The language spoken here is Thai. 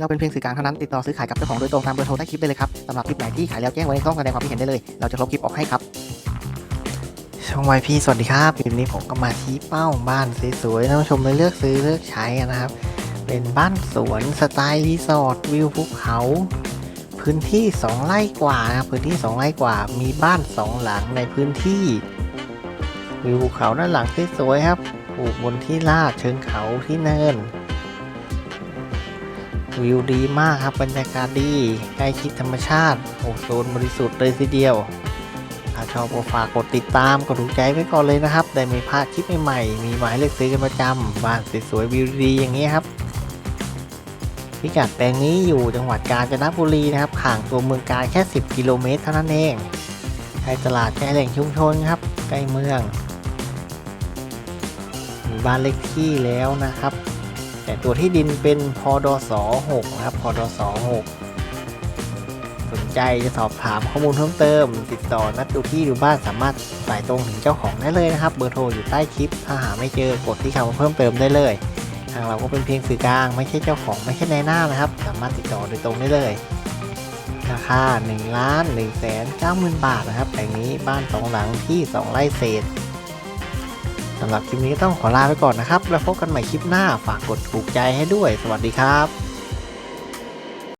เราเป็นเพียงสื่อกลางเท่านั้นติดต่อซื้อขายกับเจ้าของโดยตรงตามเบอร์โทรใต้คลิปได้เลยครับสำหรับคลิปไหนที่ขายแล้วแจ้งไว้ในช่องแสดงความคิดเห็นได้เลย เราจะลบคลิปออกให้ครับ ช่องวายพีสวัสดีครับคลิปนี้ผมก็มาชี้เป้าบ้านสวยๆท่านผู้ชมเลยเลือกซื้อเลือกใช้นะครับ เป็นบ้านสวนสไตล์รีสอร์ทวิวภูเขา พื้นที่ 2 ไร่กว่านะครับพื้นที่ 2 ไร่กว่า มีบ้าน 2 หลังในพื้นที่วิวภูเขาด้านหลังสวยๆครับปลูกบนที่ลาดเชิงเขาที่เนิน วิวดีมากครับ บรรยากาศดีใกล้ชิดธรรมชาติโอโซนบริสุทธิ์เลยทีเดียว ถ้าชอบก็ฝากกดติดตามกดถูกใจไว้ก่อนเลยนะครับ ได้ไม่พลาดคลิปใหม่ๆ มีหมายเลือกซื้อกันประจำบ้านสวยๆวิวดีอย่างนี้ครับ พิกัดแปลงนี้อยู่จังหวัดกาญจนบุรีนะครับห่างตัวเมืองกาญแค่ 10 กิโลเมตรเท่านั้นเองใกล้ตลาดใกล้แหล่งชุมชนครับใกล้เมืองมีบ้านเลขที่แล้วนะครับ แต่ตัวที่ดินเป็นพอดส6นะครับพอดส6สนใจจะสอบถามข้อมูลเพิ่มเติม ติดต่อนัดดูที่ดูบ้านสามารถสายตรงถึงเจ้าของได้เลยนะครับ เบอร์โทรอยู่ใต้คลิป ถ้าหาไม่เจอกดที่คำว่าเพิ่มเติมได้เลย ทางเราก็เป็นเพียงสื่อกลาง ไม่ใช่เจ้าของไม่ใช่นายหน้านะครับ สามารถติดต่อโดยตรงได้เลยราคา1ล้าน1แสน9หมื่นบาทนะครับแปลงนี้บ้านสองหลังที่ 2 ไร่เศษ สำหรับคลิปนี้ต้องขอลาไปก่อนนะครับ แล้วพบกันใหม่คลิปหน้าฝากกดถูกใจให้ด้วย สวัสดีครับ